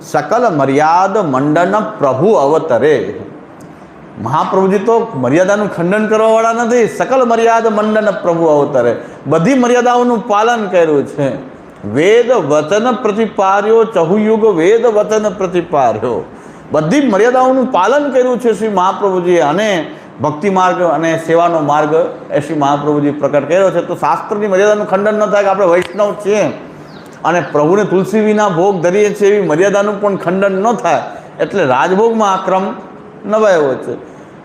સકલ મર્યાદ મંડન પ્રભુ અવતરે. મહાપ્રભુજી તો મર્યાદાનું ખંડન કરવાવાળા નથી. સકલ મર્યાદ મંડન પ્રભુ અવતરે. બધી મર્યાદાઓનું પાલન કર્યું છે. વેદ વચન પ્રતિપાર્યો, ચહુયુગ વેદ વચન પ્રતિપાર્યો. બધી મર્યાદાઓનું પાલન કર્યું છે શ્રી મહાપ્રભુજીએ અને ભક્તિ માર્ગ અને સેવાનો માર્ગ એ શ્રી મહાપ્રભુજી પ્રકટ કર્યો છે. તો શાસ્ત્રની મર્યાદાનું ખંડન ન થાય કે આપણે વૈષ્ણવ છીએ. અને પ્રભુને તુલસી વિના ભોગ ધરીએ છીએ એવી મર્યાદાનું પણ ખંડન ન થાય, એટલે રાજભોગમાં આ ક્રમ નવાયો છે.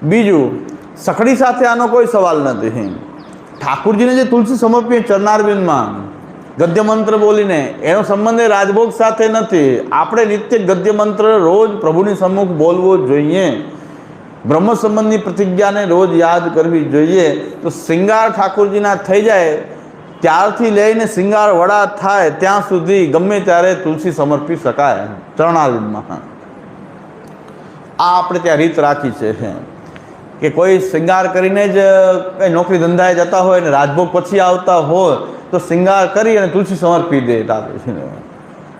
બીજું, સખડી સાથે આનો કોઈ સવાલ નથી. ઠાકુરજીને જે તુલસી સમર્પીએ ચરનારબિંદમાં ગદ્ય મંત્ર બોલીને, એનો સંબંધ એ રાજભોગ સાથે નથી. આપણે નિત્ય ગદ્ય મંત્ર રોજ પ્રભુની સમ્મુખ બોલવો જોઈએ. બ્રહ્મ સંબંધની પ્રતિજ્ઞાને રોજ યાદ કરવી જોઈએ. તો શિંગાર ઠાકોરજીના થઈ જાય ત્યારથી લઈને શિંગાર વડા થાય ત્યાં સુધી ગમે ત્યારે તુલસી સમર્પી શકાય ચરણારૂઢમાં આ આપણે ત્યાં રીત રાખી છે. કે કોઈ શિંગાર કરીને જ કંઈ નોકરી ધંધાએ જતા હોય ને રાજભોગ પછી આવતા હોય, તો શિંગાર કરી અને તુલસી સમર્પી દે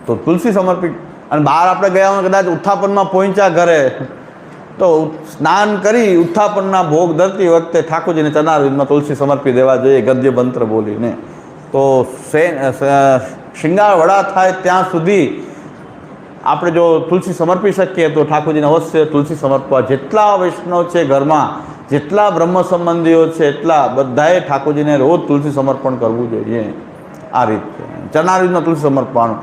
તો તુલસી સમર્પી અને બહાર આપણે ગયા હોય કદાચ ઉત્થાપનમાં પહોંચ્યા ઘરે, તો સ્નાન કરી ઉત્થાપનના ભોગ ધરતી વખતે ઠાકોરજીને ચનાર તુલસી સમર્પી દેવા જોઈએ ગદ્ય મંત્ર બોલીને. તો શિંગાર વડા થાય ત્યાં સુધી આપણે જો તુલસી સમર્પી શકીએ તો ઠાકોરજીને અવશ્ય તુલસી સમર્પવા જેટલા વૈષ્ણવ છે ઘરમાં, જેટલા બ્રહ્મ સંબંધીઓ છે એટલા બધાએ ઠાકોરજીને રોજ તુલસી સમર્પણ કરવું જોઈએ. આ રીતે. ચરણારીમાં તુલસી સમર્પવાનું.